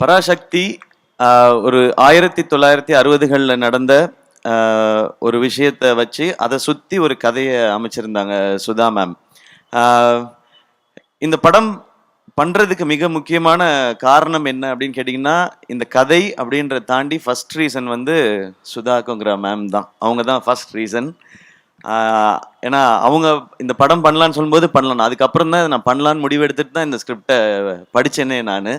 பராசக்தி ஒரு ஆயிரத்தி தொள்ளாயிரத்தி அறுபதுகளில் நடந்த ஒரு விஷயத்தை வச்சு அதை சுற்றி ஒரு கதையை அமைச்சிருந்தாங்க சுதா மேம் இந்த படம் பண்ணுறதுக்கு மிக முக்கியமான காரணம் என்ன அப்படின்னு கேட்டிங்கன்னா இந்த கதை அப்படின்றத தாண்டி ஃபர்ஸ்ட் ரீசன் வந்து சுதாக்குங்கிற மேம் தான். அவங்க தான் ஃபர்ஸ்ட் ரீசன் ஏன்னா அவங்க இந்த படம் பண்ணலான்னு சொல்லும்போது பண்ணலாம். அதுக்கப்புறம் தான் நான் பண்ணலான்னு முடிவு எடுத்துட்டு தான் இந்த ஸ்கிரிப்டை படித்தேனே நான்.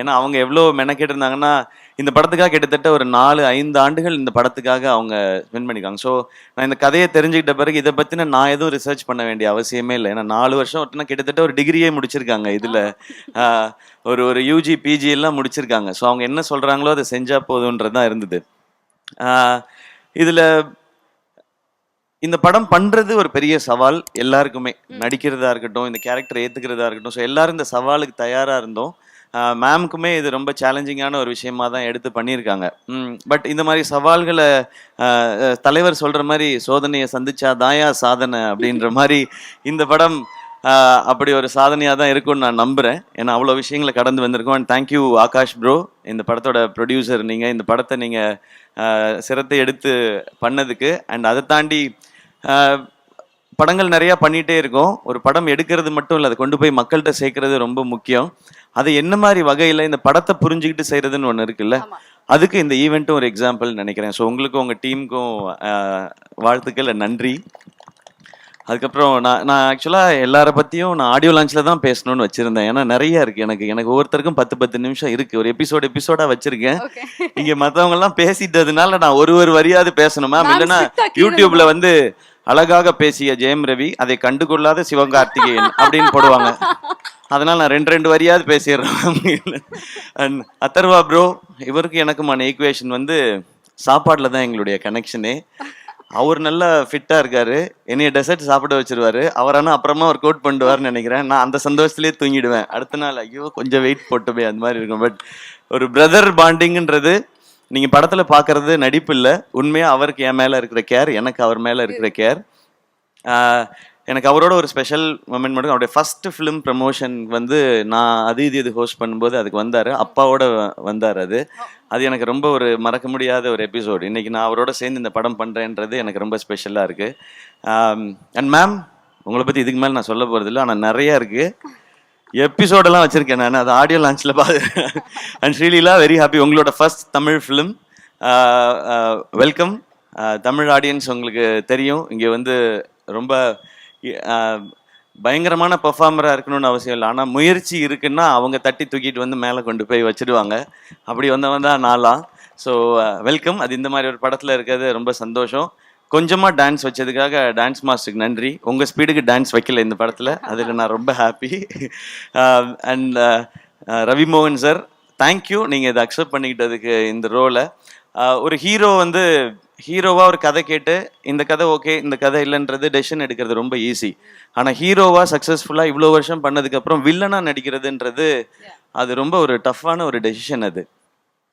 ஏன்னா அவங்க எவ்வளோ மெனக்கெட்டிருந்தாங்கன்னா இந்த படத்துக்காக கிட்டத்தட்ட ஒரு நாலு ஐந்து ஆண்டுகள் இந்த படத்துக்காக அவங்க ஸ்பெண்ட் பண்ணிக்காங்க ஸோ நான் இந்த கதையை தெரிஞ்சுக்கிட்ட பிறகு இதை பற்றின நான் எதுவும் ரிசர்ச் பண்ண வேண்டிய அவசியமே இல்லை. ஏன்னா நாலு வருஷம் ஒட்டினா கிட்டத்தட்ட ஒரு டிகிரியே முடிச்சிருக்காங்க இதில். ஒரு ஒரு யூஜி பிஜி எல்லாம் முடிச்சிருக்காங்க. ஸோ அவங்க என்ன சொல்கிறாங்களோ அதை செஞ்சால் போதுன்றது தான் இருந்தது இதில் இந்த படம் பண்றது ஒரு பெரிய சவால் எல்லாருக்குமே. நடிக்கிறதா இருக்கட்டும் இந்த கேரக்டர் ஏத்துக்கிறதா இருக்கட்டும். ஸோ எல்லாரும் இந்த சவாலுக்கு தயாரா இருந்தோம். மேம்க்குமே இது ரொம்ப சேலஞ்சிங்கான ஒரு விஷயமா தான் எடுத்து பண்ணியிருக்காங்க. பட் இந்த மாதிரி சவால்களை தலைவர் சொல்ற மாதிரி சோதனையை சந்திச்சா தாயா சாதனை அப்படின்ற மாதிரி இந்த படம் அப்படி ஒரு சாதனையாக தான் இருக்கும்னு நான் நம்புகிறேன் ஏன்னா அவ்வளோ விஷயங்களை கடந்து வந்திருக்கோம். அண்ட் தேங்க்யூ ஆகாஷ் ப்ரோ இந்த படத்தோட ப்ரொடியூசர் நீங்கள் இந்த படத்தை நீங்கள் சிரத்தை எடுத்து பண்ணதுக்கு. அண்ட் அதை தாண்டி படங்கள் நிறையா பண்ணிகிட்டே இருக்கோம். ஒரு படம் எடுக்கிறது மட்டும் இல்லை அதை கொண்டு போய் மக்கள்கிட்ட சேர்க்கறது ரொம்ப முக்கியம். அது என்ன மாதிரி வகையில் இந்த படத்தை புரிஞ்சுக்கிட்டு செய்கிறதுன்னு ஒன்று இருக்குல்ல. அதுக்கு இந்த ஈவெண்ட்டும் ஒரு எக்ஸாம்பிள் நினைக்கிறேன். ஸோ உங்களுக்கும் உங்கள் டீமுக்கும் வாழ்த்துக்கள் நன்றி. அதுக்கப்புறம் நான் நான் ஆக்சுவலாக எல்லார பற்றியும் நான் ஆடியோ லான்ச்சில் தான் பேசணும்னு வச்சுருந்தேன். ஏன்னா நிறைய இருக்குது எனக்கு. எனக்கு ஒவ்வொருத்தருக்கும் பத்து பத்து நிமிஷம் இருக்குது ஒரு எபிசோடு எபிசோடாக வச்சுருக்கேன். இங்கே மற்றவங்கெல்லாம் பேசிட்டதுனால நான் ஒரு ஒரு வரியாவது பேசணும்? மேம் இல்லைன்னா யூடியூப்ல வந்து அழகாக பேசிய ஜெயம் ரவி அதை கண்டுகொள்ளாத சிவகார்த்திகேயன் அப்படின்னு போடுவாங்க. அதனால நான் ரெண்டு ரெண்டு வரியாவது பேசிடுறேன். அண்ட் அத்தர்வா ப்ரோ இவருக்கு எனக்குமான ஈக்குவேஷன் வந்து சாப்பாட்டில் தான் எங்களுடைய கனெக்ஷனே அவர் நல்லா ஃபிட்டாக இருக்காரு. என்னைய டெசர்ட் சாப்பிட வச்சிருவாரு. அவர் ஆனால் அப்புறமா ஒர்க் அவுட் பண்ணுவார்னு நினைக்கிறேன். நான் அந்த சந்தோஷத்துலேயே தூங்கிடுவேன். அடுத்த நாள் ஐயோ கொஞ்சம் வெயிட் போட்டுமே அந்த மாதிரி இருக்கும். பட் ஒரு பிரதர் பாண்டிங்ன்றது நீங்கள் படத்தில் பார்க்கறது நடிப்பு இல்லை. உண்மையாக அவருக்கு என் மேலே இருக்கிற கேர் எனக்கு அவர் மேலே இருக்கிற கேர் எனக்கு அவரோட ஒரு ஸ்பெஷல் மொமெண்ட் மட்டும் அவருடைய ஃபர்ஸ்ட் ஃபிலிம் ப்ரமோஷன் வந்து நான் அது இது இது ஹோஸ்ட் பண்ணும்போது அதுக்கு வந்தார். அப்பாவோட வந்தார் அது. அது எனக்கு ரொம்ப ஒரு மறக்க முடியாத ஒரு எபிசோடு இன்னைக்கு நான் அவரோட சேர்ந்து இந்த படம் பண்ணுறேன்றது எனக்கு ரொம்ப ஸ்பெஷலாக இருக்குது அண்ட் மேம் உங்களை பற்றி இதுக்கு மேலே நான் சொல்ல போகிறதில்ல ஆனால் நிறையா இருக்குது எபிசோடெல்லாம் வச்சுருக்கேன் நான். அது ஆடியோ லான்ச்சில் பார்த்து அண்ட் ஸ்ரீலீலா வெரி ஹாப்பி உங்களோட first Tamil film welcome Tamil audience உங்களுக்கு தெரியும். இங்கே வந்து ரொம்ப பயங்கரமான பெர்ஃபார்மராக இருக்கணும்னு அவசியம் இல்லை. ஆனால் முயற்சி இருக்குன்னா அவங்க தட்டி தூக்கிட்டு வந்து மேலே கொண்டு போய் வச்சுடுவாங்க. அப்படி வந்தவன் தான் நாளாம் ஸோ வெல்கம் அது இந்த மாதிரி ஒரு படத்தில் இருக்கிறது ரொம்ப சந்தோஷம். கொஞ்சமாக டான்ஸ் வச்சதுக்காக டான்ஸ் மாஸ்டருக்கு நன்றி. உங்கள் ஸ்பீடுக்கு டான்ஸ் வைக்கல இந்த படத்தில். அதில் நான் ரொம்ப ஹாப்பி அண்ட் ரவி மோகன் சார் தேங்க்யூ நீங்கள் இதை அக்செப்ட் பண்ணிக்கிட்டதுக்கு இந்த ரோலை ஒரு ஹீரோ வந்து ஹீரோவாக ஒரு கதை கேட்டு இந்த கதை ஓகே இந்த கதை இல்லைன்றது டெசிஷன் எடுக்கிறது ரொம்ப ஈஸி ஆனால் ஹீரோவாக சக்ஸஸ்ஃபுல்லாக இவ்வளோ வருஷம் பண்ணதுக்கப்புறம் வில்லனாக நடிக்கிறதுன்றது அது ரொம்ப ஒரு டஃப்பான ஒரு டெசிஷன் அது.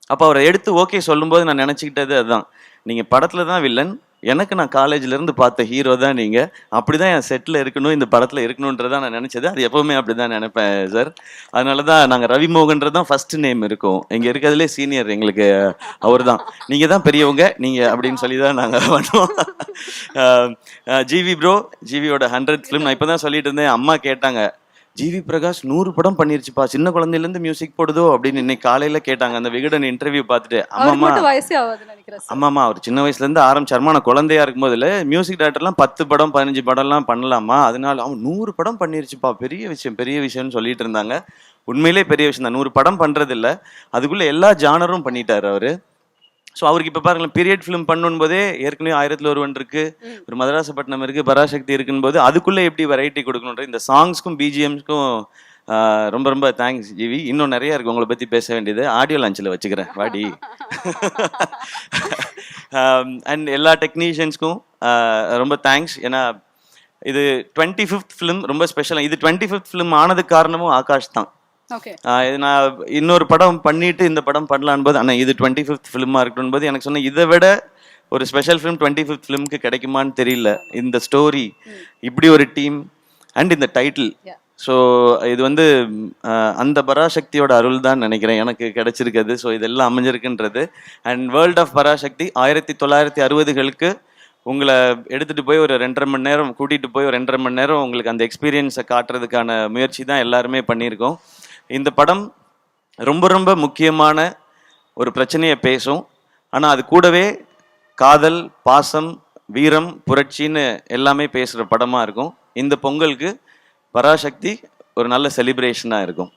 அப்போ அவரை எடுத்து ஓகே சொல்லும்போது நான் நினச்சிக்கிட்டது அதுதான் நீங்கள் படத்தில் தான் வில்லன் எனக்கு நான் காலேஜ்லேருந்து பார்த்த ஹீரோ தான் நீங்கள் அப்படி தான் என் செட்டில் இருக்கணும் இந்த படத்தில் இருக்கணுன்றதான் நான் நினச்சது. அது எப்போவுமே அப்படி தான் நினைப்பேன் சார் அதனால தான் நாங்கள் ரவிமோகன்றது தான் ஃபர்ஸ்ட் நேம் இருக்கும். இங்கே இருக்கிறதுலே சீனியர் எங்களுக்கு அவர் தான் நீங்கள் தான் பெரியவங்க நீங்கள் அப்படின்னு சொல்லி தான் நாங்கள் பண்ணுவோம் ஜிவி ப்ரோ ஜிவியோட ஹண்ட்ரட் ஃபிலிம் நான் இப்போ தான் சொல்லிட்டு இருந்தேன். அம்மா கேட்டாங்க ஜிவி பிரகாஷ் நூறு படம் பண்ணிருச்சுப்பா. சின்ன குழந்தையிலேருந்து மியூசிக் போடுதோ அப்படின்னு இன்னைக்கு காலையில கேட்டாங்க. அந்த விகடன் இன்டர்வியூ பார்த்துட்டு sir. ஆமாம்மா அவர் சின்ன வயசுல இருந்து ஆரம்பிச்சாருமா நான் குழந்தையா இருக்கும்போதுல மியூசிக் டேரக்டர்லாம் பத்து படம் பதினஞ்சு படம்லாம் பண்ணலாமா? அதனால அவன் நூறு படம் பண்ணிருச்சுப்பா. பெரிய விஷயம் பெரிய விஷயம்னு சொல்லிட்டு இருந்தாங்க. உண்மையிலே பெரிய விஷயம் தான். நூறு படம் பண்றது இல்ல அதுக்குள்ள எல்லா ஜானரும் பண்ணிட்டாரு அவரு. ஸோ அவருக்கு இப்போ பாருங்களேன் பீரியட் ஃபிலிம் பண்ணும் போதே ஏற்கனவே ஆயிரத்தில் ஒருவன் இருக்கு. ஒரு மதராசப்பட்டினம் இருக்கு பராசக்தி இருக்குன்னு போது அதுக்குள்ளே எப்படி வெரைட்டி கொடுக்கணுன்ற இந்த சாங்ஸ்க்கும் பிஜிஎம்ஸ்க்கும் ரொம்ப ரொம்ப தேங்க்ஸ் ஜிவி. இன்னும் நிறைய இருக்கு உங்களை பற்றி பேச வேண்டியது. ஆடியோ லான்ச்சில் வச்சுக்கிறேன் வாடி. அண்ட் எல்லா டெக்னீஷியன்ஸ்க்கும் ரொம்ப தேங்க்ஸ் ஏன்னா இது டுவெண்ட்டி ஃபிஃப்த் ஃபிலிம் ரொம்ப ஸ்பெஷலாக இது டுவெண்ட்டி ஃபிஃப்த் ஃபிலிம் ஆனதுக்கு காரணமும் ஆகாஷ் தான். இது நான் இன்னொரு படம் பண்ணிட்டு இந்த படம் பண்ணலான்னு போது ஆனால் இது டுவெண்ட்டி ஃபிஃப்த் ஃபிலிமாக இருக்கணும் போது எனக்கு சொன்ன இதை விட ஒரு ஸ்பெஷல் ஃபிலிம் டுவெண்ட்டி ஃபிஃப்த் ஃபிலிம்க்கு கிடைக்குமான்னு தெரியல. இந்த ஸ்டோரி இப்படி ஒரு டீம் அண்ட் இந்த டைட்டில். ஸோ இது வந்து அந்த பராசக்தியோட அருள் தான் நினைக்கிறேன். எனக்கு கிடைச்சிருக்குது ஸோ இதெல்லாம் அமைஞ்சிருக்குன்றது. அண்ட் வேர்ல்ட் ஆஃப் பராசக்தி ஆயிரத்தி தொள்ளாயிரத்தி அறுபதுகளுக்கு உங்களை எடுத்துகிட்டு போய் ஒரு ரெண்டரை மணி நேரம் கூட்டிகிட்டு போய் ஒரு ரெண்டரை மணி நேரம் உங்களுக்கு அந்த எக்ஸ்பீரியன்ஸை காட்டுறதுக்கான முயற்சி தான் எல்லாருமே பண்ணியிருக்கோம். இந்த படம் ரொம்ப ரொம்ப முக்கியமான ஒரு பிரச்சனையை பேசும். ஆனால் அது கூடவே காதல் பாசம் வீரம் புரட்சின்னு எல்லாமே பேசுகிற படமாக இருக்கும். இந்த பொங்கலுக்கு பராசக்தி ஒரு நல்ல செலிப்ரேஷனாக இருக்கும்.